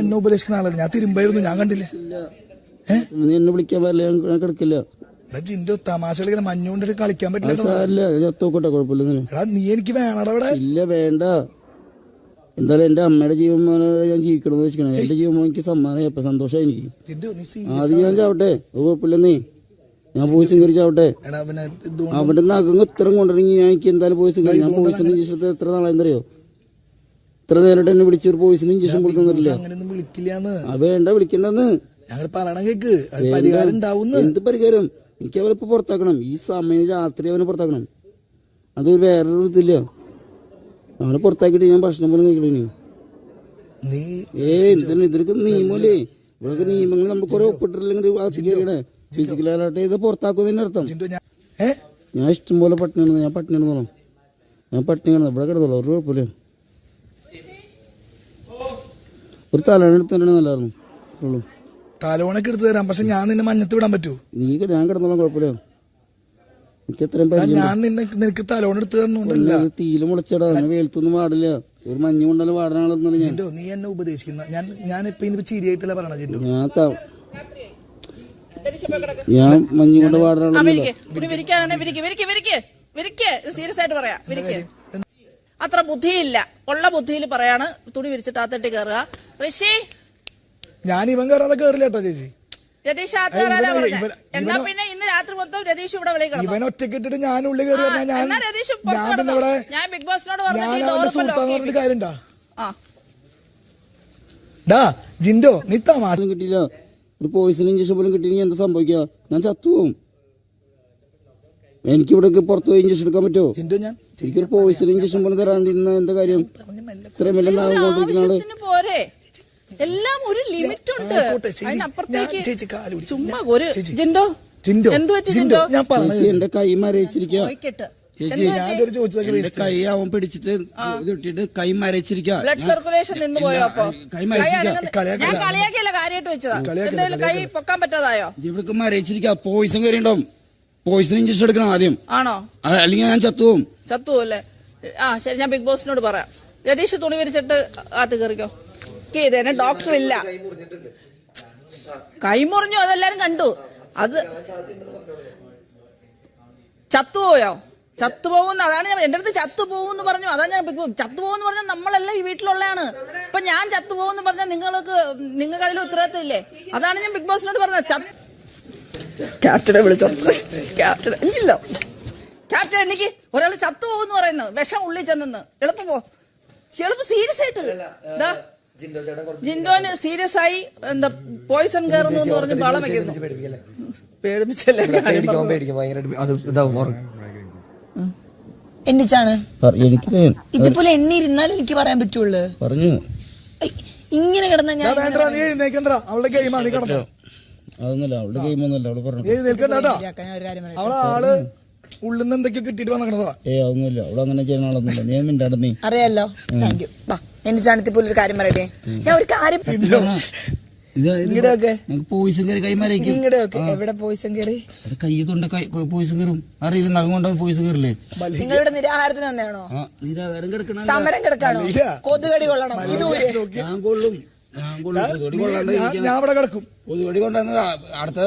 എന്നെ ഉപദേശിക്കുന്ന ആളാണ് ഞാൻ തിരുമ്പായിരുന്നു ഞാൻ കണ്ടില്ല? നീ എന്നെ വിളിക്കാൻ പറ്റില്ല ഞാൻ ഞാൻ കിടക്കില്ല. എടാ ജിന്റെ തമാശ കളിക്കുന്ന മഞ്ഞുകൊണ്ടിട്ട് കളിക്കാൻ പറ്റില്ല ചത്തോക്കട്ടെ കുഴപ്പമില്ല. എടാ നീ എനിക്ക് വേണടാ ഇവിടെ. ഇല്ല വേണ്ട. എന്തായാലും എന്റെ അമ്മയുടെ ജീവൻ ഞാൻ ജീവിക്കണമെന്ന് വെച്ചിരിക്കണം. എന്റെ ജീവൻ എനിക്ക് സമ്മാനം സന്തോഷമായി എനിക്ക്. ജിന്റെ നീ സീ ആദ്യം ഞാൻ ചാവട്ടെ അത് കുഴപ്പമില്ലെന്നേ ഞാൻ പോയിസും കയറി ചാവട്ടെ. എടാ പിന്നെ ഇത് അവിടെ നഖം ഇത്രയും കൊണ്ടിറങ്ങി ഞാൻ എനിക്ക് എന്തായാലും പോയിസ് കയറി ഞാൻ ഇഞ്ചക്ഷൻ എത്ര നാളെന്തറിയോ ഇത്ര നേരിട്ട് എന്നെ വിളിച്ച് ഒരു പോയിസിന് ഇഞ്ചക്ഷൻ കൊടുക്കുന്നില്ല അങ്ങനെയൊന്നും വിളിക്കില്ലാന്ന്. ആ വേണ്ട വിളിക്കണ്ടെന്ന്. ഞങ്ങൾ പറയണം കേക്ക്. അത് പരിഹാരം ഉണ്ടാവുന്ന്. എന്ത് പരിഹാരം? എനിക്ക് അവരിപ്പോ ഇപ്പൊ പുറത്താക്കണം. ഈ സമയം രാത്രി അവനെ പുറത്താക്കണം. അത് വേറൊരു ഇതില്ല? അവനെ പുറത്താക്കിയിട്ട് ഞാൻ ഭക്ഷണം പോലും കഴിക്കണു നീ ഏ എന്തിനാ? ഇതിനൊക്കെ നിയമല്ലേ? ഇവർക്ക് നിയമങ്ങൾ നമ്മൾ കുറെ ഒപ്പിട്ടില്ലെങ്കിൽ ഫിസിക്കലായിട്ട് ഇത് പുറത്താക്കുന്നതിന്റെ അർത്ഥം. ഞാൻ ഇഷ്ടംപോലെ ഞാൻ ഇഷ്ടം പോലെ പട്ടിണിയാണ്. ഞാൻ പട്ടിണി കിടന്നോളാം ഞാൻ പട്ടിണി കിടന്നു ഇവിടെ കിടന്നോളൂ. ഒരു കുഴപ്പമില്ല. ഒരു തലവണ ഉള്ളൂ. തലോണൊക്കെ എടുത്തു തരാം. പക്ഷെ ഞാൻ നിന്നെ മഞ്ഞത്ത് വിടാൻ പറ്റൂ. നീ ഞാൻ കിടന്നോളാം കുഴപ്പമില്ല. എനിക്ക് എത്രയും പരിചയം ഞാൻ നിന്നെ നിനക്ക് തലോണ എടുത്തു തരണോണ്ടല്ല അത് തീയിൽ മുളച്ചടാ വെയിലത്തൊന്നും പാടില്ല ഒരു മഞ്ഞ് കൊണ്ടാലും പാടാൻ ഞാൻ. ജിന്റു നീ എന്നെ ഉപദേശിക്കുന്ന. ഞാൻ ഞാൻ ഇപ്പൊ ഇനി ചിരിയായിട്ടല്ല പറയണ ജിന്റു ഞാൻ ത- ഞാൻ മഞ്ഞ് കൊണ്ട് വിരിക്ക്. വിരിക്കാനാണ് വിരിക്ക്. വിരിക്ക് വിരിക്ക്. വിരിക്ക്. സീരിയസ് ആയിട്ട് പറയാ. വിരിക്ക്. അത്ര ബുദ്ധിയില്ല. ഉള്ള ബുദ്ധിയിൽ പറയാണ്. തുണി വിരിച്ചിട്ട് അകത്തിട്ട് കയറുക ഋഷി? ഞാൻ ഇവൻ കയറാതെ കേറില്ല കേട്ടോ ചേച്ചി. രതീഷ് എന്നാ പിന്നെ ഇന്ന് രാത്രി മൊത്തം രതീഷ് ഇവിടെ വിളി ഇവൻ ഒറ്റയ്ക്ക് ഇട്ടിട്ട് ഞാൻ ഉള്ളിൽ കയറി പറഞ്ഞാൽ ഞാൻ എന്നാ രതീഷ് ഞാൻ പുറത്ത് പിന്നെ ഞാൻ ബിഗ് ബോസിനോട് ഞാൻ പറഞ്ഞു അവന്റെ ഡോർ സുഹൃത്താന്ന് പറഞ്ഞിട്ട് കാര്യണ്ടാ ആ. ഡാ ജിൻഡോ നീ തമാശ കിട്ടിയില്ല. ഒരു പോയിസൺ ഇഞ്ചക്ഷൻ പോലും കിട്ടിയില്ലെങ്കിൽ എന്താ സംഭവിക്കുക? ഞാൻ ചത്തുപോകും എനിക്കിവിടെ പുറത്ത് പോയി ഇഞ്ചക്ഷൻ എടുക്കാൻ പറ്റുമോ? ഞാൻ എനിക്കൊരു പോയിസൺ ഇഞ്ചക്ഷൻ പോലും തരാണ്ടിരുന്ന എന്താ കാര്യം? ഇത്രയും വലിയ കൊണ്ടിരിക്കുന്ന എല്ലാം ഒരു ലിമിറ്റ് ഉണ്ട് അതിനപ്പുറത്തേക്ക് ചുമ്മാ ഒരു. ജിൻഡോ? ജിൻഡോ ജിൻഡോ? ഞാൻ എന്റെ കൈ മരയിച്ചിരിക്കുക ചേച്ചി അവൻ പിടിച്ചിട്ട് ഇട്ടിട്ട് കൈ ബ്ലഡ് സർക്കുലേഷൻ നിന്ന് പോയോ അപ്പൊ? കൈ കളിയാക്കിയല്ല കാര്യമായിട്ട് വെച്ചതാ? എന്തായാലും കൈ പൊക്കാൻ പറ്റാതായോ? ഇവിടേക്ക് മരയിച്ചിരിക്കുക പോയിസൺ കയറിയുണ്ടാവും പോയിസൺ ഇഞ്ചക്ഷൻ എടുക്കണം ആദ്യം. ആണോ? അല്ലെങ്കിൽ ഞാൻ ചത്തുവും ചത്തു അല്ലേ? ആ ശരി ഞാൻ ബിഗ് ബോസിനോട് പറയാം. രതീഷ് തുണി വിരിച്ചിട്ട് അകത്ത് കയറിക്കോ. ചെയ്തേനെ ഡോക്ടർ ഇല്ല. കൈമുറിഞ്ഞു അതെല്ലാരും കണ്ടു. അത് ചത്തുപോയോ? ചത്തുപോകുന്ന അതാണ് ഞാൻ എന്റെ അടുത്ത് ചത്തുപോകുന്ന് പറഞ്ഞു. അതാണ് ഞാൻ ചത്തുപോകുന്ന് പറഞ്ഞാൽ നമ്മളല്ല ഈ വീട്ടിലുള്ളതാണ്. ഇപ്പൊ ഞാൻ ചത്തുപോകുന്ന് പറഞ്ഞാൽ നിങ്ങൾക്ക് നിങ്ങൾക്ക് അതിൽ ഉത്തരവാദിത്തം ഇല്ലേ അതാണ് ഞാൻ ബിഗ് ബോസിനോട് പറഞ്ഞത്. ക്യാപ്റ്റനെ വിളിച്ചോണ്ട് ക്യാപ്റ്റൻ ഇല്ല ക്യാപ്റ്റൻ എനിക്ക് ഒരാൾ ചത്തുപോകുന്ന് പറയുന്നു. വിഷം ഉള്ളിൽ ചെന്നെന്ന്. എളുപ്പം പോ. എളുപ്പം സീരിയസ് ആയിട്ട്. ദാ, ജിൻഡോന് സീരിയസ് ആയി എന്താ പോയിസൺ കയറുന്നു എന്ന് പറഞ്ഞ് വളം വെക്കുന്നു. പേടിപ്പിച്ചല്ലേ? എന്നിച്ചാണ് എനിക്കറിയാം ഇതുപോലെ എന്നെ ഇരുന്നാൽ എനിക്ക് പറയാൻ പറ്റുള്ളൂ. പറഞ്ഞു. ഇങ്ങനെ കിടന്ന ഞാൻ അവളുടെ ഗെയിമാണ് അതൊന്നുമല്ല അവളുടെ അവൾ പറഞ്ഞു. അവളെ ആൾ ഉള്ളിൽ നിന്ന് എന്തൊക്കെയോ കിട്ടിയിട്ട് വന്നിക്കണതാ ഏ അതൊന്നുമില്ല അവളങ്ങനെ അങ്ങനെ ചെയ്യുന്ന ആളൊന്നുമില്ല. നീ മിണ്ടാടെ നീ. അറിയാലോ. താങ്ക് യു വാ ചാണത്തിപ്പോലെ ഒരു കാര്യം പറയട്ടെ? ഞാൻ ഒരു കാര്യം ഇത് ഇങ്ങടെ ഒക്കെ നമുക്ക് പോയിസൺ കയറി കൈ മരയ്ക്കും എവിടെ പോയിസം കയറി? കൈ തൊണ്ട് കൈ പോയിസൺ കയറും. അറിയില്ല നഖം കൊണ്ട് പോയിസൺ കയറില്ലേ? നിങ്ങളുടെ നിരാഹാരത്തിന് വന്നാണോ കിടക്കണ സമരം കിടക്കാണോ. കൊതുകടി കൊള്ളണം. ഇതൂരെ ഞാൻ കൊള്ളും. ഞാൻ കൊള്ളും. കൊതുകടി കൊള്ളാണ്ട് ഞാൻ- ഞാൻ അവിടെ കിടക്കും. കൊതുകടി അടുത്ത